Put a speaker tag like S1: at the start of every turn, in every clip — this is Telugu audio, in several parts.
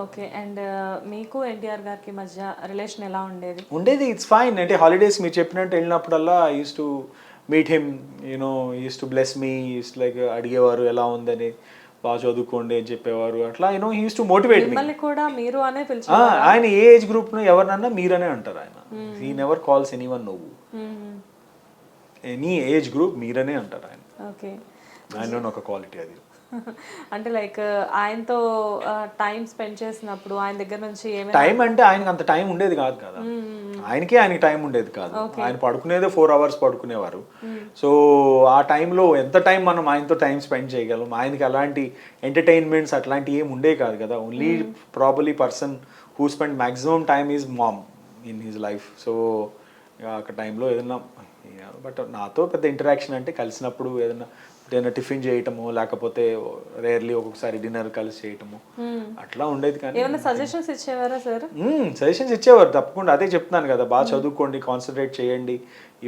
S1: ఓకే అండ్ మీకు ఎన్టీఆర్ గారికి మధ్య రిలేషన్ ఎలా ఉండేది?
S2: ఉండేది ఇట్స్ ఫైన్ అంటే హాలిడేస్ మీరు చెప్పినట్టు వెళ్ళినప్పుడల్లా used to meet him you know used to bless me used like అడిగేవారు ఎలా ఉందని? బాగా చదువుకోండి అని చెప్పేవారు. అట్లా యూనో యూస్ టు మోటివేట్
S1: మిమ్మల్ని కూడా మీరు అనే
S2: ఆయన ఏ ఏజ్ గ్రూప్ను ఎవరినన్నా మీరనే అంటారు ఆయన. He never calls anyone నువ్వు. ఎనీ ఏజ్ గ్రూప్ మీరనే అంటారు ఆయన.
S1: ఓకే
S2: ఆయనలో ఒక క్వాలిటీ అది.
S1: అంటే లైక్ ఆయనతో టైం స్పెండ్ చేసినప్పుడు ఆయన దగ్గర నుంచి ఏమైనా
S2: టైం అంటే ఆయనకి అంత టైం ఉండేది కాదు కదా. ఆయనకే ఆయనకి టైం ఉండేది కాదు. ఆయన పడుకునేదే ఫోర్ అవర్స్ పడుకునేవారు. సో ఆ టైంలో ఎంత టైం మనం ఆయనతో టైం స్పెండ్ చేయగలం? ఆయనకి అలాంటి ఎంటర్టైన్మెంట్స్ అట్లాంటివి ఏమి ఉండే కాదు కదా. Only probably person who spend maximum time is mom in his life so ఆ టైంలో ఏదన్నా బట్ నాతో పెద్ద ఇంటరాక్షన్ అంటే కలిసినప్పుడు ఏదన్నా ఏదైనా టిఫిన్ చేయటము లేకపోతే రేర్లీ ఒక్కొక్కసారి డిన్నర్ కలిసి చేయటము అట్లా ఉండేది కానీ
S1: ఏమైనా సజెషన్స్ ఇచ్చేవారా సార్?
S2: సజెషన్స్ ఇచ్చేవారు తప్పకుండా. అదే చెప్తున్నాను కదా బాగా చదువుకోండి కాన్సన్ట్రేట్ చేయండి.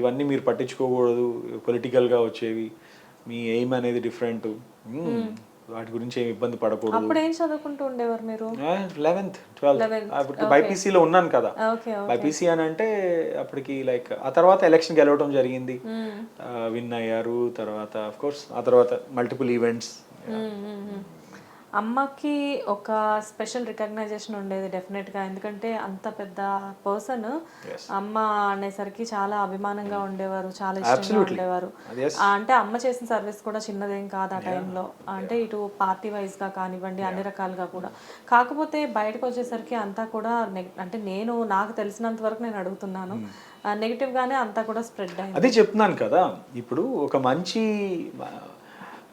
S2: ఇవన్నీ మీరు పట్టించుకోకూడదు పొలిటికల్గా వచ్చేవి మీ ఎయిమ్ అనేది డిఫరెంట్. వాటి గురించి ఏమి ఇబ్బంది పడకూడదు.
S1: అప్పుడు ఏం చదువుకుంటూ ఉండేవారు మీరు?
S2: లెవెన్త్ ట్వెల్త్ అప్పుడు బైపీసీలో ఉన్నాను కదా. బైపీసీ అని అంటే అప్పటికి లైక్ ఆ తర్వాత ఎలక్షన్ గెలవడం జరిగింది. విన్ అయ్యారు తర్వాత ఆఫ్ కోర్స్ ఆ తర్వాత మల్టిపుల్ ఈవెంట్స్
S1: అమ్మకి ఒక స్పెషల్ రికగ్నైజేషన్ ఉండేది డెఫినెట్గా ఎందుకంటే అంత పెద్ద పర్సన్ అమ్మ అనేసరికి చాలా అభిమానంగా ఉండేవారు చాలా ఇష్టంగా ఉండేవారు. ఆ, అంటే అమ్మ చేసిన సర్వీస్ కూడా చిన్నదేం కాదు ఆ టైంలో. అంటే ఇటు పార్టీ వైజ్గా కానివ్వండి అన్ని రకాలుగా కూడా. కాకపోతే బయటకు వచ్చేసరికి అంతా కూడా అంటే నేను నాకు తెలిసినంత వరకు నేను అడుగుతున్నాను. నెగిటివ్ గానే అంతా కూడా స్ప్రెడ్ అయింది.
S2: అదే చెప్తున్నాను కదా ఇప్పుడు ఒక మంచి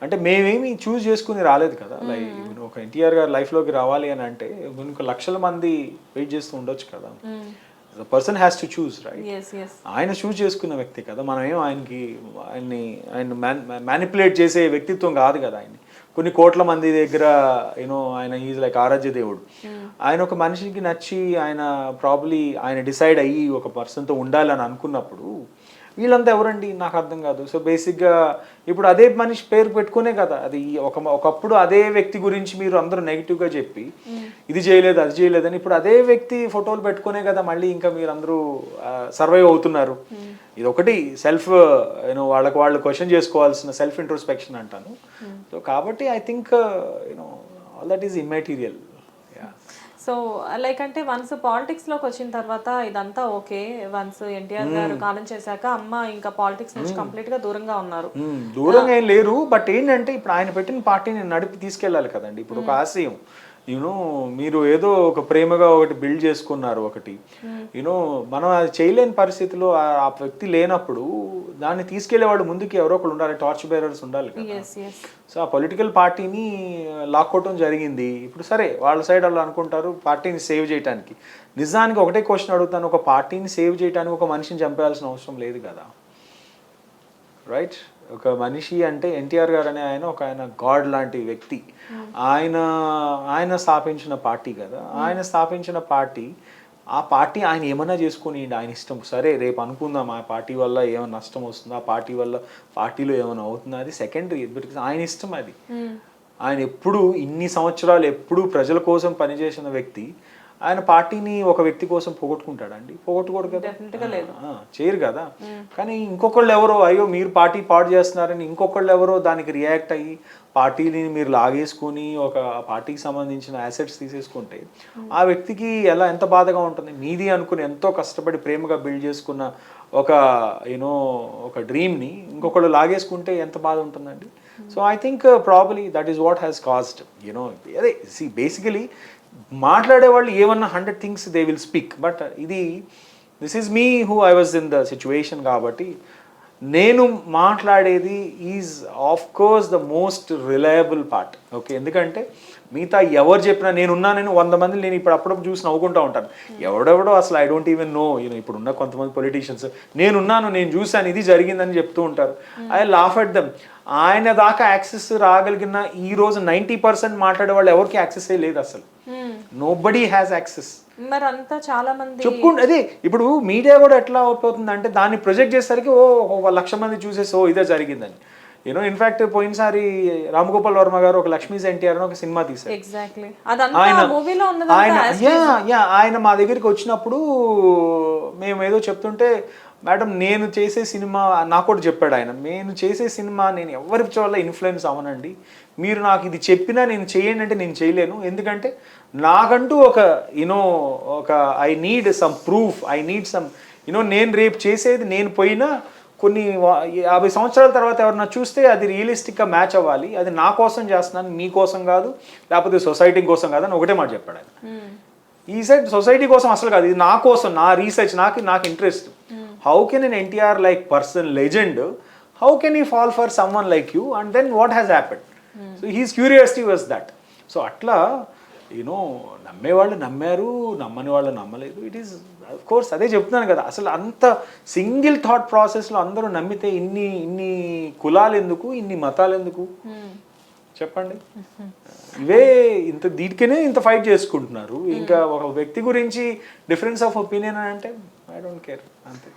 S2: అంటే మేమేమి చూస్ చేసుకుని రాలేదు కదా. లైక్ ఇప్పుడు ఒక ఎన్టీఆర్ గారు లైఫ్లోకి రావాలి అని అంటే ఇంకొక లక్షల మంది వెయిట్ చేస్తూ ఉండొచ్చు కదా. Person has to choose right ఆయన చూస్ చేసుకున్న వ్యక్తి కదా. మనం ఏం ఆయనకి ఆయన్ని ఆయన మ్యానిపులేట్ చేసే వ్యక్తిత్వం కాదు కదా ఆయన్ని. కొన్ని కోట్ల మంది దగ్గర యూనో ఆయన ఈజ్ లైక్ ఆరాధ్య దేవుడు. ఆయన ఒక మనిషికి నచ్చి ఆయన ప్రాబ్లీ ఆయన డిసైడ్ అయ్యి ఒక పర్సన్తో ఉండాలని అనుకున్నప్పుడు వీళ్ళంతా ఎవరండి? నాకు అర్థం కాదు. సో బేసిక్గా ఇప్పుడు అదే మనిషి పేరు పెట్టుకునే కదా. అది ఒక ఒకప్పుడు అదే వ్యక్తి గురించి మీరు అందరూ నెగిటివ్గా చెప్పి ఇది చేయలేదు అది చేయలేదని ఇప్పుడు అదే వ్యక్తి ఫోటోలు పెట్టుకునే కదా మళ్ళీ ఇంకా మీరు అందరూ సర్వైవ్ అవుతున్నారు. ఇది ఒకటి సెల్ఫ్ యూనో వాళ్ళకి వాళ్ళు క్వశ్చన్ చేసుకోవాల్సిన సెల్ఫ్ ఇంట్రోస్పెక్షన్ అంటాను. సో కాబట్టి I think you know all that is immaterial
S1: so like అంటే వన్స్ పాలిటిక్స్లోకి వచ్చిన తర్వాత ఇదంతా ఓకే. వన్స్ ఎన్టీఆర్ గారు కాలం చేశాక అమ్మ ఇంకా పాలిటిక్స్ నుంచి కంప్లీట్గా దూరంగా ఉన్నారు.
S2: దూరంగా ఏం లేరు బట్ ఏంటంటే ఇప్పుడు ఆయన పెట్టిన పార్టీని నడిపి తీసుకెళ్ళాలి కదండి. ఇప్పుడు ఒక ఆశయం. యూనో మీరు ఏదో ఒక ప్రేమగా ఒకటి బిల్డ్ చేసుకున్నారు ఒకటి. యూనో మనం అది చేయలేని పరిస్థితిలో ఆ వ్యక్తి లేనప్పుడు దాన్ని తీసుకెళ్ళేవాడు ముందుకి ఎవరో ఒకరు ఉండాలి టార్చ్ బేరర్స్ ఉండాలి కదా. సో ఆ పొలిటికల్ పార్టీని లాక్కోవటం జరిగింది. ఇప్పుడు సరే వాళ్ళ సైడ్ వాళ్ళు అనుకుంటారు పార్టీని సేవ్ చేయడానికి నిజానికి ఒకటే క్వశ్చన్ అడుగుతాను ఒక పార్టీని సేవ్ చేయడానికి ఒక మనిషిని చంపేయాల్సిన అవసరం లేదు కదా. రైట్ ఒక మనిషి అంటే ఎన్టీఆర్ గారు అనే ఆయన ఒక ఆయన గాడ్ లాంటి వ్యక్తి. ఆయన ఆయన స్థాపించిన పార్టీ కదా. ఆయన స్థాపించిన పార్టీ ఆ పార్టీ ఆయన ఏమన్నా చేసుకొని ఆయన ఇష్టం. సరే రేపు అనుకుందాం ఆ పార్టీ వల్ల ఏమైనా నష్టం వస్తుందా ఆ పార్టీ వల్ల పార్టీలో ఏమైనా అవుతుందా అది సెకండరీ ఆయన ఇష్టం అది. ఆయన ఎప్పుడు ఇన్ని సంవత్సరాలు ఎప్పుడు ప్రజల కోసం పనిచేసిన వ్యక్తి ఆయన పార్టీని ఒక వ్యక్తి కోసం పోగొట్టుకుంటాడండి. పోగొట్టుకోడు కదా? చేయరు కదా? కానీ ఇంకొకళ్ళు ఎవరో అయ్యో మీరు పార్టీ పాడు చేస్తున్నారని ఇంకొకళ్ళు ఎవరో దానికి రియాక్ట్ అయ్యి పార్టీని మీరు లాగేసుకొని ఒక పార్టీకి సంబంధించిన అసెట్స్ తీసేసుకుంటే ఆ వ్యక్తికి ఎలా ఎంత బాధగా ఉంటుంది? మీది అనుకుని ఎంతో కష్టపడి ప్రేమగా బిల్డ్ చేసుకున్న ఒక యూనో ఒక డ్రీమ్ని ఇంకొకళ్ళు లాగేసుకుంటే ఎంత బాధ ఉంటుందండి? So I think probably that is what has cost you know అదే సి బేసికలీ మాట్లాడే వాళ్ళు ఏమన్నా hundred things they will speak but ఇది this is me who I was in the situation కాబట్టి నేను మాట్లాడేది is of course the most reliable part okay? ఎందుకంటే మిగతా ఎవరు చెప్పినా నేను ఉన్నానని వంద మంది నేను ఇప్పుడు అప్పుడప్పుడు చూసి నవ్వుకుంటూ ఉంటాను. ఎవడెవడో అసలు I don't even know you know ఇప్పుడు ఉన్న కొంతమంది పొలిటీషియన్స్ నేనున్నాను నేను చూశాను ఇది జరిగిందని చెప్తూ ఉంటారు. ఐ లాఫ్ అట్ దమ్ ఆయన దాకా యాక్సెస్ రాగలిగిన ఈ రోజు నైంటీ పర్సెంట్ మాట్లాడే వాళ్ళు ఎవరికి యాక్సెస్ లేదు అసలు. నో బడీ హ్యాస్ యాక్సెస్
S1: మరి అంతా చాలా మంది
S2: చెప్పుకుంటే అదే ఇప్పుడు మీడియా కూడా ఎట్లా అయిపోతుంది అంటే దాన్ని ప్రొజెక్ట్ చేసేసరికి ఓ ఒక లక్ష మంది చూసేసి ఓ ఇదే జరిగిందని. యూనో ఇన్ఫాక్ట్ పోయినసారి రామగోపాల్ వర్మ గారు ఒక లక్ష్మీస్ ఎన్టీఆర్ అని ఒక సినిమా తీశారు.
S1: ఎగ్జాక్ట్లీ
S2: ఆయన
S1: ఉన్నదంతా
S2: యా యా ఆయన మా దగ్గరికి వచ్చినప్పుడు మేము ఏదో చెప్తుంటే మేడం నేను చేసే సినిమా నాకు కూడా చెప్పాడు ఆయన. నేను చేసే సినిమా నేను ఎవరి వల్ల ఇన్ఫ్లుయెన్స్ అవనండి మీరు నాకు ఇది చెప్పినా నేను చేయండి అంటే నేను చేయలేను. ఎందుకంటే నాకంటూ ఒక యూనో ఒక I need some proof I need some you know నేను రేపు చేసేది నేను పోయినా కొన్ని యాభై సంవత్సరాల తర్వాత ఎవరన్నా చూస్తే అది రియలిస్టిక్గా మ్యాచ్ అవ్వాలి. అది నా కోసం చేస్తున్నాను మీ కోసం కాదు లేకపోతే సొసైటీ కోసం కాదు అని ఒకటే మాట చెప్పాడు ఆయన. ఈ సైడ్ సొసైటీ కోసం అసలు కాదు. ఇది నా కోసం నా రీసెర్చ్ నాకు నాకు interest how can N NTR like person legend how can he fall for someone like you and then what has happen so his curiosity was that so అట్లా యూనో నమ్మేవాళ్ళు నమ్మారు నమ్మని వాళ్ళు నమ్మలేదు. ఇట్ ఈస్ అఫ్ కోర్స్ అదే చెప్తున్నాను కదా. అసలు అంత సింగిల్ థాట్ ప్రాసెస్లో అందరూ నమ్మితే ఇన్ని ఇన్ని కులాలు ఎందుకు ఇన్ని మతాలు ఎందుకు చెప్పండి. ఇవే ఇంత దీనికనే ఇంత ఫైట్ చేసుకుంటున్నారు. ఇంకా ఒక వ్యక్తి గురించి డిఫరెన్స్ ఆఫ్ ఒపీనియన్ అంటే I don't care. Anతే